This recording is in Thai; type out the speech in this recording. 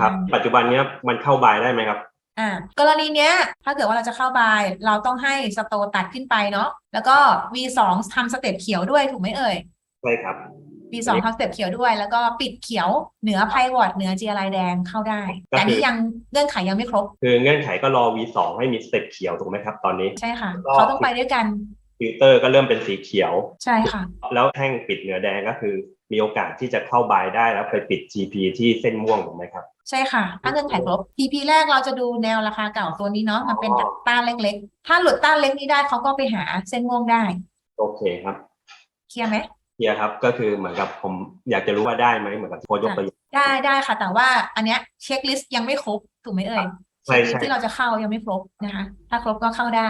ครับ ปัจจุบันเนี้ยมันเข้าบายได้ไหมครับอ่ากรณีเนี้ยถ้าเกิดว่าเราจะเข้าบายเราต้องให้สโตตัดขึ้นไปเนาะแล้วก็ V2 ทำสเต็ปเขียวด้วยถูกไหมเอ่ยใช่ครับ V2 ทำสเต็ปเขียวด้วย แล้วก็ปิดเขียวเหนือไพวอตเหนือเจียลายแดงเข้าได้ก็คือแต่นี่ยังเงื่อนไขยังไม่ครบ คือเงื่อนไขก็รอ V2 ให้มีสเต็ปเขียวถูกไหมครับตอนนี้ใช่ค่ะก็เขาต้องไปด้วยกันฟิลเตอร์ก็เริ่มเป็นสีเขียว ใช่ค่ะ แล้วแท่งปิดเหนือแดงก็คือ มีโอกาสที่จะเข้าบายได้แล้วไปปิด GP ที่เส้นม่วงถูกไหมครับ ใช่ค่ะ ถ้าเงื่อนไขครบ PP แรกเราจะดูแนวราคาเก่าตัวนี้เนาะมันเป็นอ๋อต้านเล็กๆ ถ้าหลุดต้านเล็กนี้ได้เขาก็ไปหาเส้นม่วงได้โอเคครับเคลียร์ไหมเฮียครับ ก็คือเหมือนกับผมอยากจะรู้ว่าได้ไหมเหมือนกับที่โค้ชยกตัวอย่างได้ได้ค่ะ แต่ว่าอันเนี้ยเช็คลิสต์ยังไม่ครบถูกไหมเอ่ยใช่เช็คลิสต์ใช่ที่เราจะเข้ายังไม่ครบนะคะ ถ้าครบก็เข้าได้